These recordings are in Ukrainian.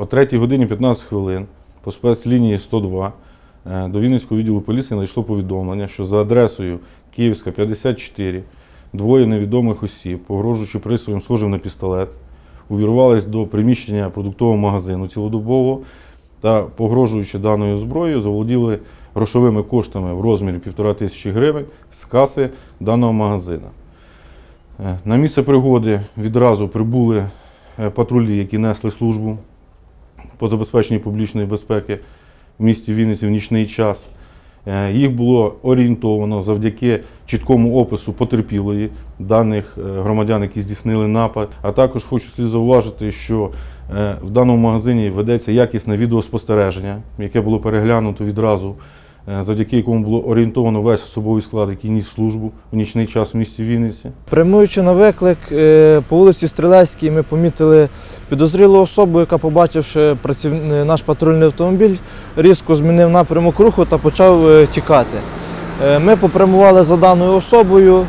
о 3 годині 15 хвилин по спецлінії 102 е, до Вінницького відділу поліції надійшло повідомлення, що за адресою Київська 54 двоє невідомих осіб, погрожуючи пристроєм схожим на пістолет, увірвались до приміщення продуктового магазину цілодобового та, погрожуючи даною зброєю, заволоділи грошовими коштами в розмірі 1,5 тисячі гривень з каси даного магазину. Е, На місце пригоди відразу прибули е, патрулі, які несли службу по забезпеченню публічної безпеки в місті Вінниці в нічний час. Е, Їх було орієнтовано завдяки чіткому опису потерпілої даних е, громадян, які здійснили напад. А також хочу слід зауважити, що е, в даному магазині ведеться якісне відеоспостереження, яке було переглянуто відразу, завдяки якому було орієнтовано весь особовий склад, який ніс службу в нічний час в місті Вінниці. Прямуючи на виклик е, по вулиці Стрілецькій, ми помітили підозрілу особу, яка, побачивши е, наш патрульний автомобіль, різко змінив напрямок руху та почав е, тікати. Е, Ми попрямували за даною особою.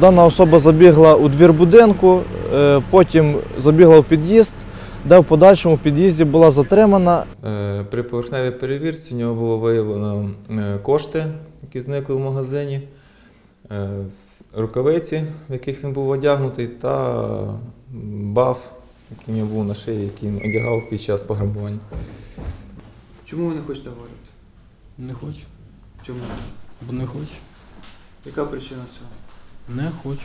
Дана особа забігла у двір будинку, е, потім забігла в під'їзд, де в подальшому під'їзді була затримана. Е, При поверхневій перевірці в нього було виявлено е, кошти, які зникли в магазині, е, рукавиці, в яких він був одягнутий, та баф, який в нього був на шиї, який він одягав під час пограбування. Чому ви не хочете говорити? Не хочу, Чому? бо не хочу. Яка причина цього? Не хочу.